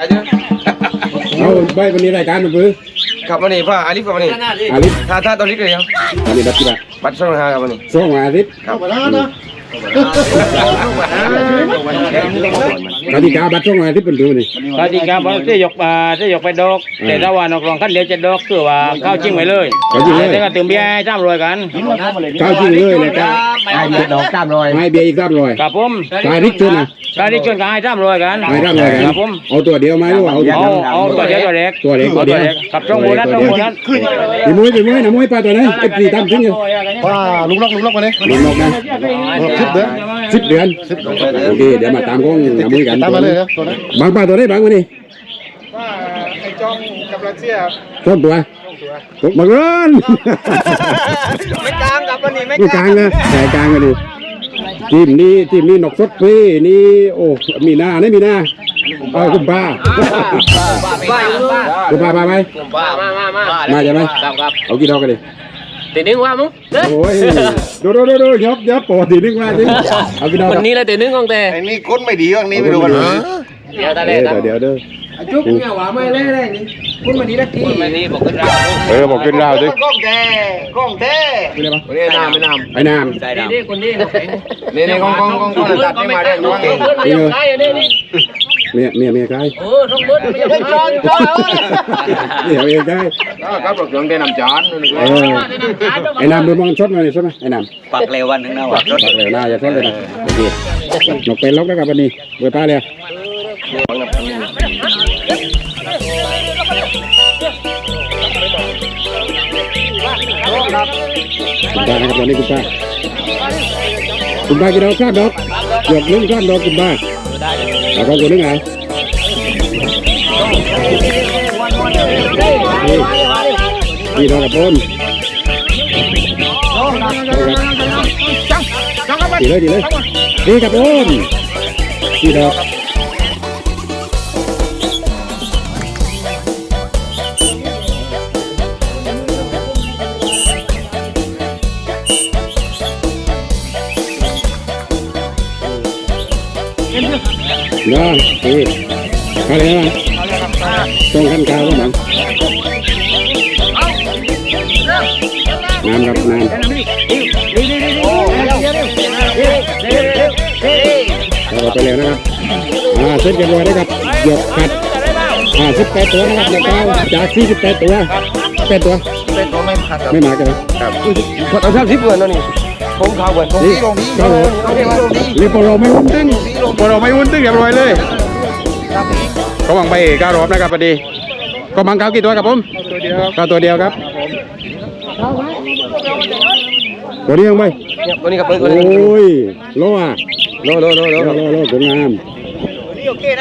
อาจจะเอาใบวันนี้รายการมันคือขับมานี่พ่ออาลิฟกับมานี่อาลิฟถ้าถ้าตอนนี้เลยครับอันนี้บัตรกี่บาทบัตรสองห้าครับมานี่สองอาลิฟ กติกาบัตรสองอาลิฟเป็นดูนี่กติกาบอกจะยกอ่าจะยกไปดอก แต่ถ้าว่านอกรองขั้นเดียวจะดอกคือว่าเข้าจริงไปเลยเข้าจริงเลยแต่ก็ตื่มเบี้ยให้จ้ามรวยกันเก้าจริงเลยเลยก้าไอ้เด็กดอกก้ามลอยให้เบียร์อีกสามร้อยกับผมกายริกชนนะการที่ชวนกันให้จ้ามรวยกันให้ได้เลยกักับผมเอาตัวเดียวไหมหรือว่าเอาเอาเอาตัวเดียวตัวเล็กตัวเล็กตัวเอาเดีตัยววเล็กกับช่องโบนัสช่องโบนัสตีมุ้ยตีมุ้ยนะมุ้ยปลาตัวไหนเอฟซีทำถึงอยู่ว่าลุกล็อกลุกล็อกมาเลยหมดนกนะสิบเดือนสิบเดือนโอเคเดี๋ยวมาตามกล้องนะมุ้ยกันตามมาเลยครับตัวนั้นบางปลาตัวไหนบางวันนี้ว่าไอ้จ้องกับรัสเซียต้นตัวตกมาเกินไม่กลางกับมานี่ไม่นี่กลางนะแต่กลางกันดูทีมนี้ทีมนี้นกสดฟรีนี่โอ้มีหน้านี่มีหน้าเอาคุณป้าบ้าบ้าคุณป้ามาไหมบ้ามามามามาใช่ไหมครับครับเอากี่ดอกกันดิ ตีนึงว่ามึงโอ้ยดูดูดูดูยบยบปกตินึกว่าสิเอากี่ดอกวันนี้เลยตีนึงของแต่ไอ้นี่ก้นไม่ดีว่างนี้ไม่รู้กันเดี๋ยวตาเดี๋เล่ยวเดี๋ยวเดี๋ยวจุ๊บเนี่ยว่าไม่เล่เลยนี่คุณมาดีละทีมานี่บอกขึ้นเราเออบอกขึ้นราวดิก้องแท้ก้องแท้ขึ้นเลยปะนี่น้ำไม่น้ไอ้น้ำใจดำนี่คนนี้นี่นี่กองกองกองกองตัดไม่มาได้น้องเก่งำนี่ เมียเมียเมียใครเออต้องเบิ้ลไม่ใช่จอนจอนนี่เอาเองใครครับรถเครื่องได้นำจานเออไอ้น้ำดูมองชดมาเลยใช่ไหมไอ้น้ำปักเร็ววันนึงนะวะตักเลยหน้าอย่าชดเลยนะโอเคหนกเป็นล็อกแล้วกับวันนี้เวป้าเลย คุณป้านะครับตอนนี้คุณป้าคุณป้ากี่ดอกข้ามดอกหยกนึ่งข้ามดอกคุณป้าเอาของคนนึงไงนี่ดอกกับปนดีเลยดีเลยดีกับปนดีดอก นะดีอะไรนะต้องขั้นกาวก็มันน้ำครับน้ำเราไปเลยนะครับอ่าเซ็ตเรียบร้อยนะครับหยกขัดอ่าสิบแปดตัวนะครับแล้วก็จากสี่สิบแปดตัวแปดตัวเป็นตัวไม่พัดกับไม่มากันนะพอตอนช่างทิพย์เงินนั่นนี่ผมข่าวเงินนี่ก็โหเรียบร้อยไม่อุ้นตึ้งพอเราไม่อุ้นตึ้งเรียบร้อยเลยก็วัง ไปเก้ารอบนะครับพอดีก็มังเก้ากี่ตัวครับผมตัวเดียวเก้าตัวเดียวครับตัวนี้ยังไปวันนี้กับเปิ้ลโอวันนี้้ยโลอะโลโลโลโลโลโลโลสวยงาม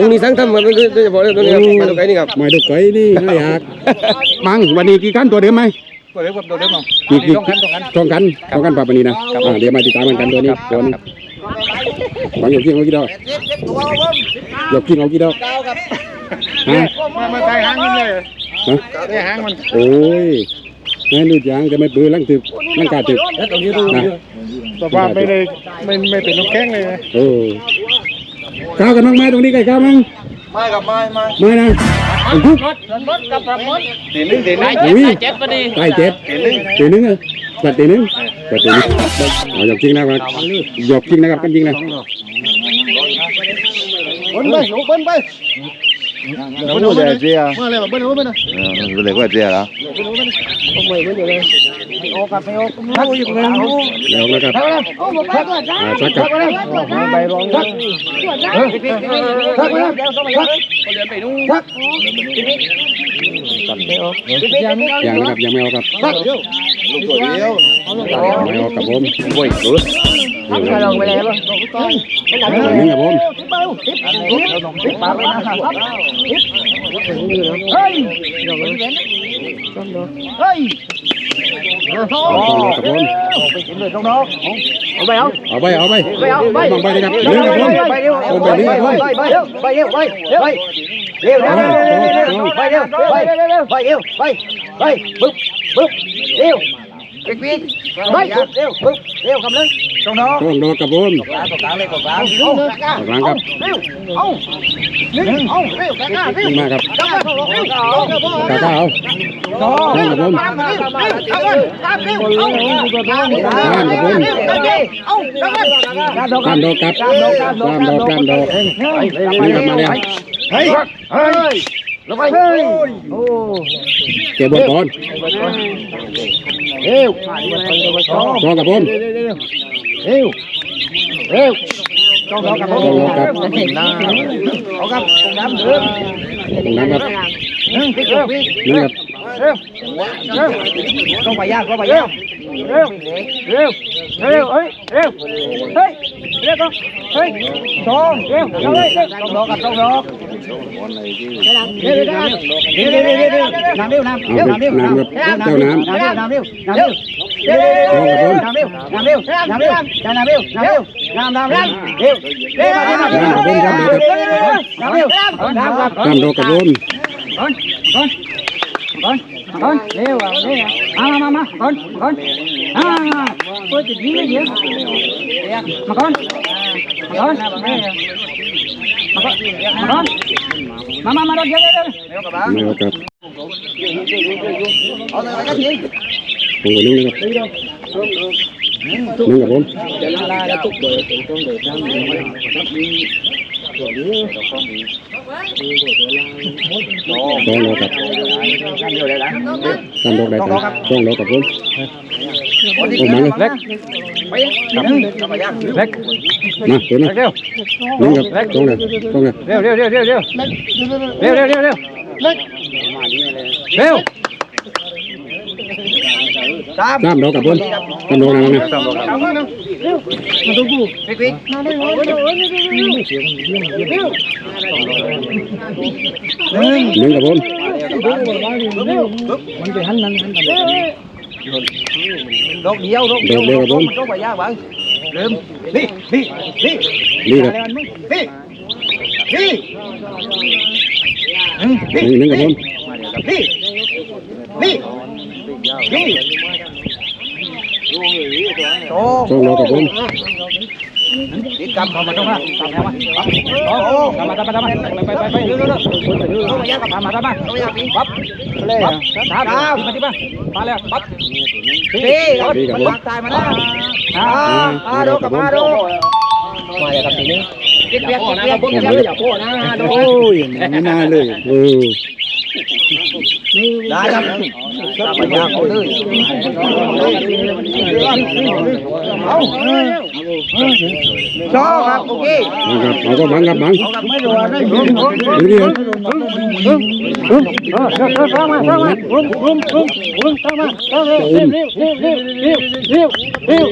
องนี้สังทำมันคือโดยเฉพาะตัวนี้มาดูไกนี่ครับไม่ดูไก่นี่ไม่อยากมังวันนี้กี่ขั้นตัวเดิมไหม ตัวเดียวกับตัวเดียวมั้งกี่กี่ช่องกันช่องกันปรับปนี้นะอ่าเดี๋ยวมาติดตามกันตัวนี้ตัวนี้บางหยกกิ้งเอากี่ดอกหยกกิ้งเอากี่ดอกฮะมามาใส่หางมันเลยฮะใส่หางมันโอ้ยแม่ดูดยางจะไม่ปืนลังตึกลังกาตึกนะแต่ว่าไม่ได้ไม่ไม่เป็นนกแข้งเลยโอ้ก้าวกันมั้งไหมตรงนี้ใกล้ก้าวมั้งไม่กับไม่ไม่ไม่นะ ทุกตีนึงตีนึงอุ้ยเจ็ดพอดีใกล้เจ็ดตีหนึงอะตัดตีหนึงตัดตีหนึงเอาหยกกิ้งนะครับหยกกิ้งนะครับกันจริงนะบนไปหนูบนไปบนหนูเลยเจียมาเลยบนหนูบนนะเลยว่าเจ๊เหรอโอ้กับไปโอ้ทักอยู่ตรงนั้นแล้วนะครับอ่าสักกับใบรองทักทักไปทัก ทักยังนะครับยังไม่เอาครับทักเดียวลูกตัวเดียวไม่เอากับผมโอ้ยเอออันนี้กับผมปากไปนะครับเฮ้ยเฮ้ยเอากับผมไปกินเลย น้อาไปเอาไปเอาเอาไปเอาไปไปเอาไปเอาไปเลยครับเรื่องกับผมไปเอาไปเอาแบบนี้กับผมไปเร็วไปเร็วไปเร็วไปเร็วเอาไปเร็วไปเร็วไปเร็วไปเร็วไปไปปึ๊บปึ๊บเร็ว เด็กวิ่งไปเร็วเร็วคำนึงตรงน้องตรงโดนกระโปนงตรงกลางเลยตรงกลางตรงกลางครับเร็วเอาหนึ่งเอาเร็วกลางเร็วมาครับลางเร็วกลางเอาสองกระโปรงเอาเร็วเอาเร็วเอาเร็วกลางกระโปรงเอากลางกลางโดดครับกลางโดดกลางโดดกลางโดดนี่กลับมาแล้วเฮ้ยเฮ้ย ลงไปเฮ้ยโอ้เก็บบอลก่อนเร็วสองกับผมเร็วเร็วต้องรอกับผมต้องดอกครับเอาครับตรงน้ำเดิมตรงนั้นครับหนึ่งพี่เร็วพี่นี่ครับเร็วเร็วต้องไปย่างต้องไปย่างเร็วเร็วเร็วเฮ้ยเร็วเฮ้ยเร็วต้องเฮ้ยสองเร็วเอาเลยต้องรอกับต้องรอ con con leo vào đây à à mà mà con con à tôi chỉ nghĩ gì mà con mà con mà con mà con Mama mara ghế đây. Mày cặp. Không có nung nữa. Nung gặp không? Con lô cặp. Con lô cặp. Con lô cặp không? Tam đó cả bốn Tam đó nào nè Nâng cả bốn Nâng cả bốn ดอเดียวดอเดียวดอเดียวมันต้ไปยากบ้างเริ่มนี่นี่นี่นี่ครับนี่นี่นี่นี่ครับผมนี่นี่นี่โอ้โหครับผม ติดกำเข้ามาตรงนั้นกำเข้ามาโอ้กำมาตามมาตามมาไปไปไปเร็วเร็วเร็วต้องไปยากกับมาตามมาต้องไปยากปั๊บปั๊บตามมาที่มามาแล้วปั๊บนี่มันปักตายมาแล้วอ่าอ่าดูกับมาดูมาอย่างกับทีนี้กินเปียกกินเปียกกินเปียกอย่าพูดนะดูโอ้ยไม่น่าเลยเออได้ครับตามมายาเอาเลยเอา ชอบครับโอเคนะครับเอาก็บังครับบังไม่รู้ได้ยินดูดิครับเข้ามาเข้ามารุมรุมรุมรุมเข้ามาเข้าเร็วเร็วเร็วเร็วเร็วเร็วเร็ว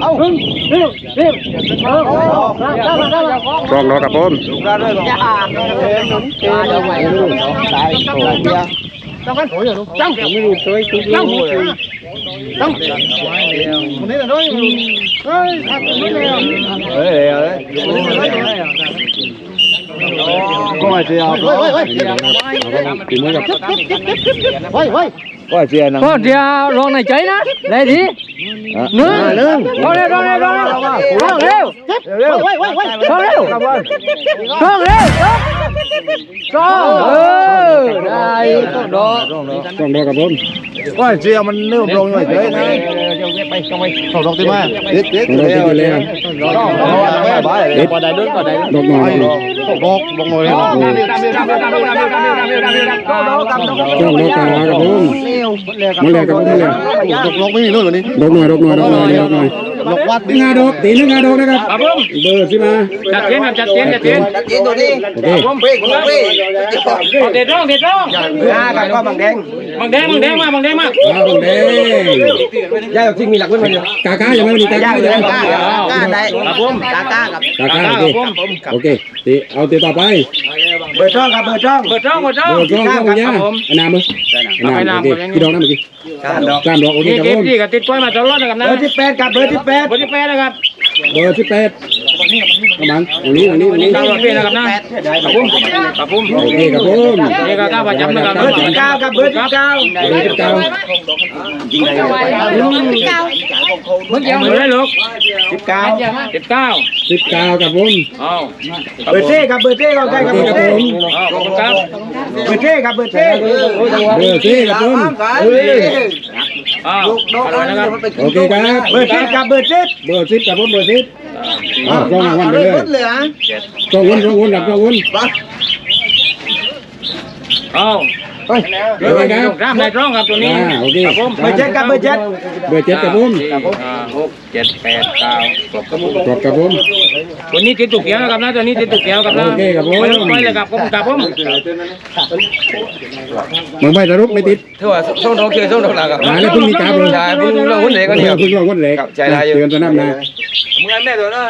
เอาเร็วเร็วเร็วเอาเข้ามาเข้ามาสองดอกกับผม Tao bán thổi rồi luôn. Trong. Tôi tôi Trong. Trong. Mình thấy là nói. Ơi, thật mới nè. Đấy, đấy. กันโอ้ยลูกจังไม่รู้ช่วยตุ๊กจังจังคนนี้เลยเฮ้ยครับไม่เลยเฮ้ยเฮ้ยก็ไม่เสียเฮ้ยเฮ้ยเอาครับตีมือกับเฮ้ยเฮ้ยก็เสียนะก็เดี๋ยวลองในใจนะได้ดีหนึ่งหนึ่งลองเร็วลองเร็วลองเร็วลองเร็วเร็วเฮ้ยเฮ้ยเฮ้ยลองเร็วลองเร็วสองเออได้ต้องดอกสองดอกกับผมก็เสียมันเริ่มลงหน่อยเฉยนะ đọc tiếng mai biết biết đọc tiếng lên biết qua đây đứng qua đây đọc ngồi đọc đọc ngồi đọc ngồi trong đó cả là bốn mấy lẻ cả bốn mấy lẻ đọc đọc mấy nữa rồi đi đọc ngồi đọc ngồi đọc ngồi đọc ngồi đọc quát tiếng nga đọc tiếng nga đọc đấy các bơ chứ mà chặt chiến chặt chiến chặt chiến chặt chiến rồi đi ok để rong để rong ra cả con bằng đen บังแดงบังแดงมาบังแดงมาอ้าวบังแดงย่าจริงมีหลักเว้นมันอยู่กากาอย่าไม่มีกากาอย่าไมามีกากาได้ครับผมกากาครับกากาโอเคโอเคตีเอาตีต่อไปเบอร์ช่องครับเบอร์ช่องเบอร์ช่องเบอร์ช่องเบอร์ช่องครับย่าอันนาำมั้ยอันน้ำโอเคพี่ดองน้ำเมื่อกี้กามดอกกามดอกโอเคครับผมนี่กับติดก้อยมาตลอดนะครับนะเบอร์ที่แปดครับเบอร์ที่แปดเบอร์ที่แปดนะครับเบอร์ที่แปด กำลังตรงนี้ตรงนี้ตรงนี้เก้ารถพี่นะครับนะครับผมครับผมโอเคครับผมนี่ก็ก้าวประจำนะครับเบอร์สิบเก้ากับเบอร์สิบเก้าเบอร์สิบเก้าเมื่อกี้เบอร์อะไรลูกสิบเก้าสิบเก้าสิบเก้าครับผมเอาเบอร์เท่กับเบอร์เท่ก็ใกล้โอกับเคเบอร์ครับเท่ผมเอาขอบคุณครับเบอร์เท่กับเบอร์เท่เบอร์สี่ครับผม เฮ้ยอ้าวอร่อยนะครับโอเคครับ เบอร์สิบกับเบอร์สิบเบอร์สิบครับผมเบอร์สิบอ่าสองรางวัลไปเลยเลยอะสองวุ้นสองวุ้นครับสองวุ้นเอาโอเคครับร่ามในร่องครับตัวนี้อ่าโอเคครับผมเบอร์เจ็ดกับเบอร์เจ็ดเบอร์เจ็ดครับผมสี่ห้าหกเจ็ดแปดเก้าครบครับผมกดครับผมตั วนี้ติดตุกเขียวนะครับนะตัวนี้ติดตุกเขียวครับนะโอเคครับผมไปเลยไปเลยครับผมครับผมมึงไม่สรุปไม่ติดถือว่าส่งดอกเกี่ยวส่งดอกหลักครับมาแล้วเพิ่งมีการเลย ใช่เพิ่งเราหุ้นเล็กก็เนี่ยเพิ่งลงคนเหล็กครับใจร้ายอยู่ เตือนตัวน้ำนะ มึงไงแม่ตัวน่ะ